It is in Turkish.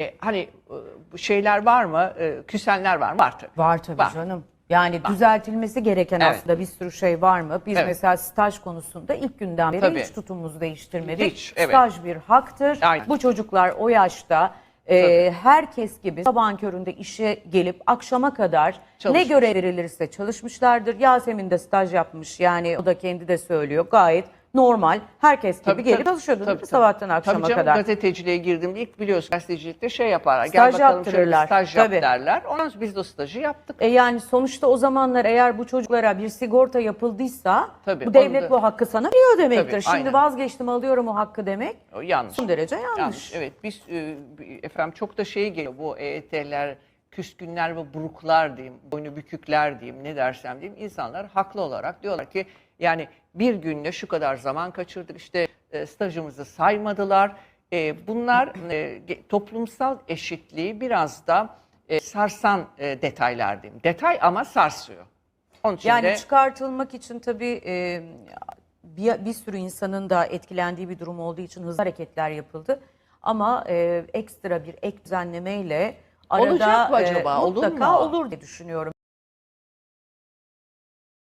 E, hani e, şeyler var mı? E, küsenler var mı? Var tabii. Var tabii Var. canım. Yani düzeltilmesi gereken Evet. aslında bir sürü şey var mı? Biz Evet. mesela staj konusunda ilk günden beri Tabii. hiç tutumumuzu değiştirmedik. Hiç, evet. Staj bir haktır. Aynen. Bu çocuklar o yaşta e, herkes gibi sabahın köründe işe gelip akşama kadar ne Çalışmış. görev verilirse çalışmışlardır. Yasemin de staj yapmış yani o da kendi de söylüyor gayet normal. Herkes gibi gelip çalışıyordu değil mi? sabahtan akşama tabii canım, kadar. gazeteciliğe girdiğimde ilk biliyorsun gazetecilikte şey yaparlar. Staj Gel bakalım şöyle staj yap tabii. derler. Ondan sonra biz de stajı yaptık. E yani sonuçta o zamanlar eğer bu çocuklara bir sigorta yapıldıysa Tabii, bu devlet da- bu hakkı sana veriyor demektir. Tabii, Şimdi aynen. vazgeçtim alıyorum o hakkı demek O yanlış. son derece yanlış. Evet biz e, efendim çok da şey geliyor bu EYT'ler, küskünler ve buruklar diyeyim, boynu bükükler diyeyim ne dersem diyeyim insanlar haklı olarak diyorlar ki yani bir günde şu kadar zaman kaçırdık işte e, stajımızı saymadılar. E, bunlar e, toplumsal eşitliği biraz da e, sarsan e, detaylar diyeyim. Detay ama sarsıyor. Onun için Yani de çıkartılmak için tabii e, bir, bir sürü insanın da etkilendiği bir durum olduğu için hızlı hareketler yapıldı. Ama e, ekstra bir ek düzenlemeyle arada Olacak mı e, acaba? Olur mutlaka mu? olur diye düşünüyorum.